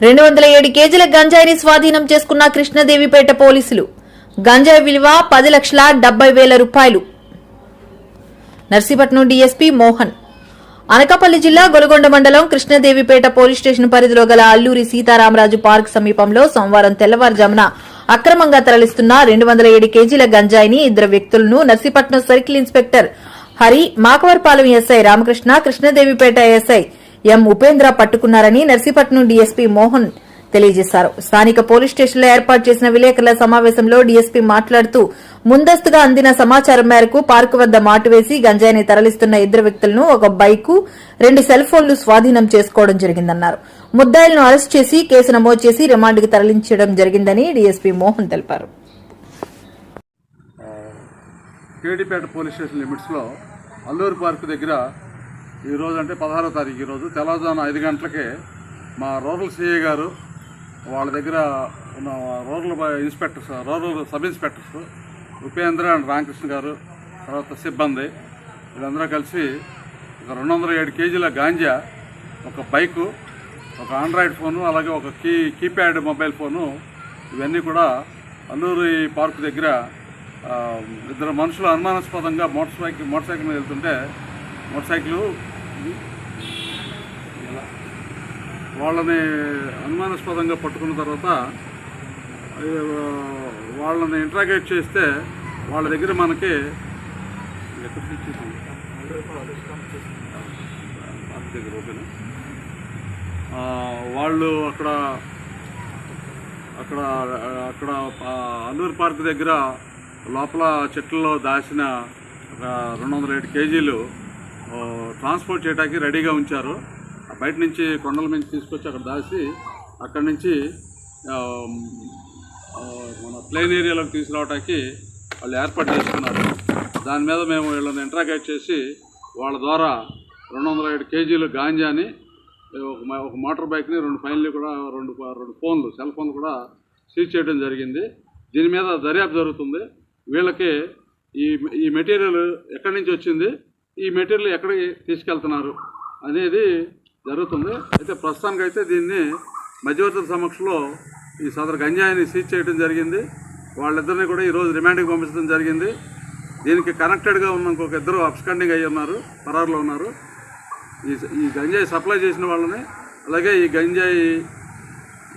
రెండు వందల ఏడు కేజీల గంజాయిని స్వాధీనం చేసుకున్న కృష్ణదేవిపేట పోలీసులు. గంజాయి విలువ పది లక్షల డెబ్బై వేల రూపాయలు. నర్సీపట్నం డీఎస్పీ మోహన్. అనకాపల్లి జిల్లా గొలగొండ మండలం కృష్ణదేవిపేట పోలీస్ స్టేషన్ పరిధిలో గల అల్లూరి సీతారామరాజు పార్క్ సమీపంలో సోమవారం తెల్లవారుజామున అక్రమంగా తరలిస్తున్న రెండు వందల ఏడు కేజీల గంజాయిని ఇద్దరు వ్యక్తులను Narsipatnam circle inspector Hari Makavarapalem SI Ramakrishna Krishnadevipeta SI M Upendra పట్టుకున్నారని Narsipatnam DSP Mohan తెలియజేశారు. స్థానిక పోలీస్ స్టేషన్లో ఏర్పాటు చేసిన విలేకరుల సమావేశంలో డీఎస్పీ మాట్లాడుతూ ముందస్తుగా అందిన సమాచారం మేరకు పార్కు వద్ద మాటు వేసి గంజాయిని తరలిస్తున్న ఇద్దరు వ్యక్తులను ఒక బైకు రెండు సెల్ ఫోన్లు స్వాధీనం చేసుకోవడం జరిగిందన్నారు. ముద్దాయిలను అరెస్ట్ చేసి కేసు నమోదు చేసి రిమాండ్కు తరలించడం జరిగిందని డీఎస్పీ మోహన్ తెలిపారు. కేడిపేట పోలీస్ స్టేషన్ లిమిట్స్లో అల్లూరు పార్క్ దగ్గర ఈరోజు అంటే పదహారో తారీఖు ఈరోజు తెల్లవారుజామున ఐదు గంటలకే మా రూరల్ సిఐ గారు వాళ్ళ దగ్గర ఉన్న rural inspectors rural sub inspectors Upendra and Ramakrishna garu తర్వాత సిబ్బంది వీళ్ళందరూ కలిసి ఒక రెండు వందల ఏడు కేజీల గాంజా ఒక బైకు ఒక ఆండ్రాయిడ్ ఫోను అలాగే ఒక కీ కీప్యాడ్ మొబైల్ ఫోను ఇవన్నీ కూడా అల్లూరి పార్క్ దగ్గర ఇద్దరు మనుషులు అనుమానాస్పదంగా మోటార్ సైకిల్ మోటార్ సైకిల్ మీద వెళ్తుంటే మోటార్ సైకిల్ వాళ్ళని అనుమానాస్పదంగా పట్టుకున్న తర్వాత వాళ్ళని ఇంట్రాగేట్ చేస్తే వాళ్ళ దగ్గర మనకి ఎక్కడ దగ్గర ఓకేనా? వాళ్ళు అక్కడ అక్కడ అక్కడ అల్లూరు పార్క్ దగ్గర లోపల చెట్లలో దాచిన ఒక రెండు వందల ఏడు కేజీలు ట్రాన్స్పోర్ట్ చేయడానికి రెడీగా ఉంచారు. ఆ బయట నుంచి కొండల నుంచి తీసుకొచ్చి అక్కడ దాచి అక్కడి నుంచి మన ప్లెయిన్ ఏరియాలోకి తీసుకురావడానికి వాళ్ళు ఏర్పాటు చేసుకున్నారు. దాని మీద మేము వీళ్ళని ఇంట్రాగేట్ చేసి వాళ్ళ ద్వారా రెండు వందల ఏడు కేజీలు గాంజాని ఒక మ- ఒక మోటార్ బైక్ని రెండు ఫైన్లు కూడా రెండు రెండు ఫోన్లు సెల్ ఫోన్లు కూడా సీజ్ చేయడం జరిగింది. దీని మీద దర్యాప్తు జరుగుతుంది. వీళ్ళకి ఈ ఈ మెటీరియల్ ఎక్కడి నుంచి వచ్చింది? ఈ మెటీరియల్ ఎక్కడికి తీసుకెళ్తున్నారు అనేది జరుగుతుంది. అయితే ప్రస్తుతానికైతే దీన్ని మధ్యవర్తుల సమక్షంలో ఈ సదరు గంజాయిని సీజ్ చేయడం జరిగింది. వాళ్ళిద్దరిని కూడా ఈరోజు రిమాండ్కి పంపించడం జరిగింది. దీనికి కనెక్టెడ్గా ఉన్న ఇంకొక ఇద్దరు అబ్స్కండింగ్ అయ్యి ఉన్నారు పరారులో ఉన్నారు. ఈ ఈ గంజాయి సప్లై చేసిన వాళ్ళని అలాగే ఈ గంజాయి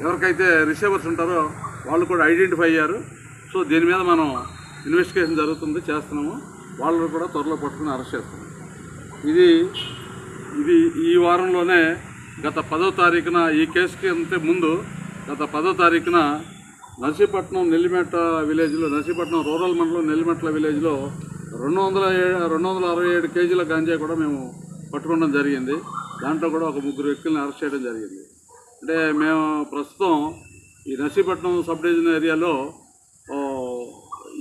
ఎవరికైతే రిసీవర్స్ ఉంటారో వాళ్ళు కూడా ఐడెంటిఫై అయ్యారు. సో దీని మీద మనం ఇన్వెస్టిగేషన్ జరుగుతుంది చేస్తున్నాము. వాళ్ళని కూడా త్వరలో పట్టుకుని అరెస్ట్ చేస్తున్నాం. ఇది ఇది ఈ వారంలోనే గత పదో తారీఖున ఈ కేసుకి అంతే ముందు గత పదో తారీఖున నర్సీపట్నం నెల్లిమెట్ట విలేజ్లో నర్సీపట్నం రూరల్ మండలం నెల్లిమెట్ల విలేజ్లో రెండు వందల రెండు వందల అరవై ఏడు కేజీల గాంజా కూడా మేము పట్టుకోవడం జరిగింది. దాంట్లో కూడా ఒక ముగ్గురు వ్యక్తులను అరెస్ట్ చేయడం జరిగింది. అంటే మేము ప్రస్తుతం ఈ నర్సీపట్నం సబ్ డివిజన్ ఏరియాలో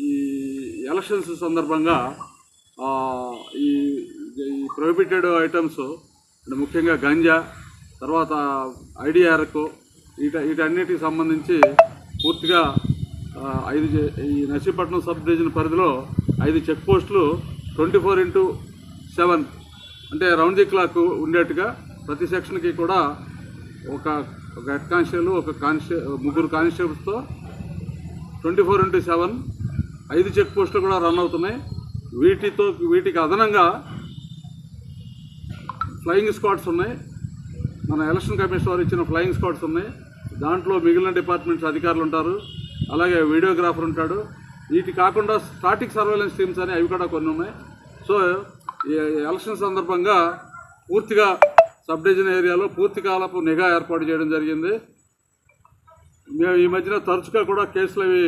ఈ ఎలక్షన్స్ సందర్భంగా ఈ ప్రొహిబిటెడ్ ఐటమ్స్ అంటే ముఖ్యంగా గంజా తర్వాత ఐడిఆర్కు వీట వీటన్నిటికి సంబంధించి పూర్తిగా ఐదు ఈ నర్సీపట్నం సబ్ డివిజన్ పరిధిలో ఐదు చెక్ పోస్టులు ట్వంటీ ఫోర్ ఇంటూ సెవెన్ అంటే రౌండ్ ది క్లాక్ ఉండేట్టుగా ప్రతి సెక్షన్కి కూడా ఒక ఒక హెడ్ కానిస్టేబుల్ ఒక కానిస్టే ముగ్గురు కానిస్టేబుల్స్తో ట్వంటీ ఫోర్ ఇంటూ సెవెన్ ఐదు చెక్ పోస్టులు కూడా రన్ అవుతున్నాయి. వీటితో వీటికి అదనంగా ఫ్లయింగ్ స్క్వాడ్స్ ఉన్నాయి. మన ఎలక్షన్ కమిషన్ వారు ఇచ్చిన ఫ్లయింగ్ స్క్వాడ్స్ ఉన్నాయి. దాంట్లో మిగిలిన డిపార్ట్మెంట్స్ అధికారులు ఉంటారు. అలాగే వీడియోగ్రాఫర్ ఉంటాడు. వీటి కాకుండా స్టాటిక్ సర్వేలెన్స్ టీమ్స్ అని అవి కూడా కొన్ని ఉన్నాయి. సో ఈ ఎలక్షన్ సందర్భంగా పూర్తిగా సబ్ డివిజన్ ఏరియాలో పూర్తి కాలపు నిఘా ఏర్పాటు చేయడం జరిగింది. మేము ఈ మధ్యన తరచుగా కూడా కేసులు అవి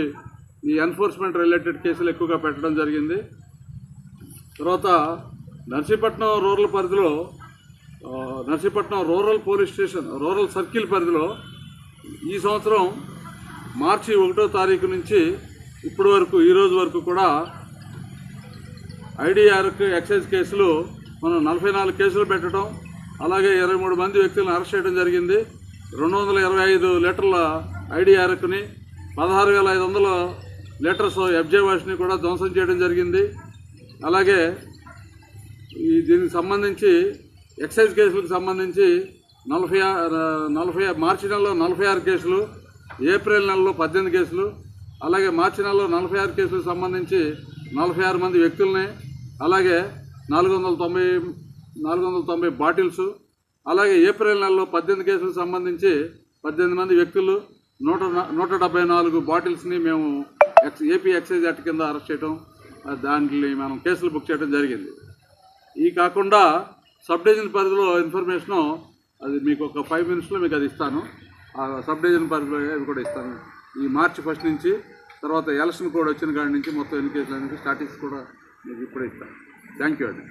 ఈ ఎన్ఫోర్స్మెంట్ రిలేటెడ్ కేసులు ఎక్కువగా పెట్టడం జరిగింది. తర్వాత నర్సీపట్నం రూరల్ పరిధిలో Narsipatnam rural police station rural circle పరిధిలో ఈ సంవత్సరం మార్చి ఒకటో తారీఖు నుంచి ఇప్పటి వరకు ఈరోజు వరకు కూడా ఐడిఆర్కి ఎక్సైజ్ కేసులు మనం నలభై నాలుగు కేసులు పెట్టడం అలాగే ఇరవై మూడు మంది వ్యక్తులను అరెస్ట్ చేయడం జరిగింది. రెండు వందల ఇరవై ఐదు లీటర్ల ఐడిఆర్కుని పదహారు వేల ఐదు వందల లీటర్స్ ఎఫ్జే వాష్ని కూడా ధ్వంసం చేయడం జరిగింది. అలాగే ఈ దీనికి సంబంధించి ఎక్సైజ్ కేసులకు సంబంధించి నలభై నలభై మార్చి నెలలో నలభై ఆరు కేసులు ఏప్రిల్ నెలలో పద్దెనిమిది కేసులు అలాగే మార్చి నెలలో నలభై ఆరు కేసులకు సంబంధించి నలభై ఆరు మంది వ్యక్తుల్ని అలాగే నాలుగు వందల తొంభై నాలుగు వందల తొంభై బాటిల్స్ అలాగే ఏప్రిల్ నెలలో పద్దెనిమిది కేసులకు సంబంధించి పద్దెనిమిది మంది వ్యక్తులు నూట న- నూట డెబ్బై నాలుగు బాటిల్స్ని మేము ఎక్స్ ఏపీ ఎక్సైజ్ యాక్ట్ కింద అరెస్ట్ చేయడం ఆ, దాంట్లో మనం కేసులు బుక్ చేయడం జరిగింది. ఈ కాకుండా సబ్ డివిజన్ పరిధిలో ఇన్ఫర్మేషను అది మీకు ఒక ఫైవ్ మినిట్స్లో మీకు అది ఇస్తాను. ఆ సబ్ డివిజన్ పరిధిలో అవి కూడా ఇస్తాను. ఈ మార్చి ఫస్ట్ నుంచి తర్వాత ఎలక్షన్ కోడ్ వచ్చిన కాడి నుంచి మొత్తం ఎన్ని కేసులు అనేది స్టాటిక్స్ కూడా మీకు ఇప్పుడే ఇస్తాను. థ్యాంక్ యూ అండి.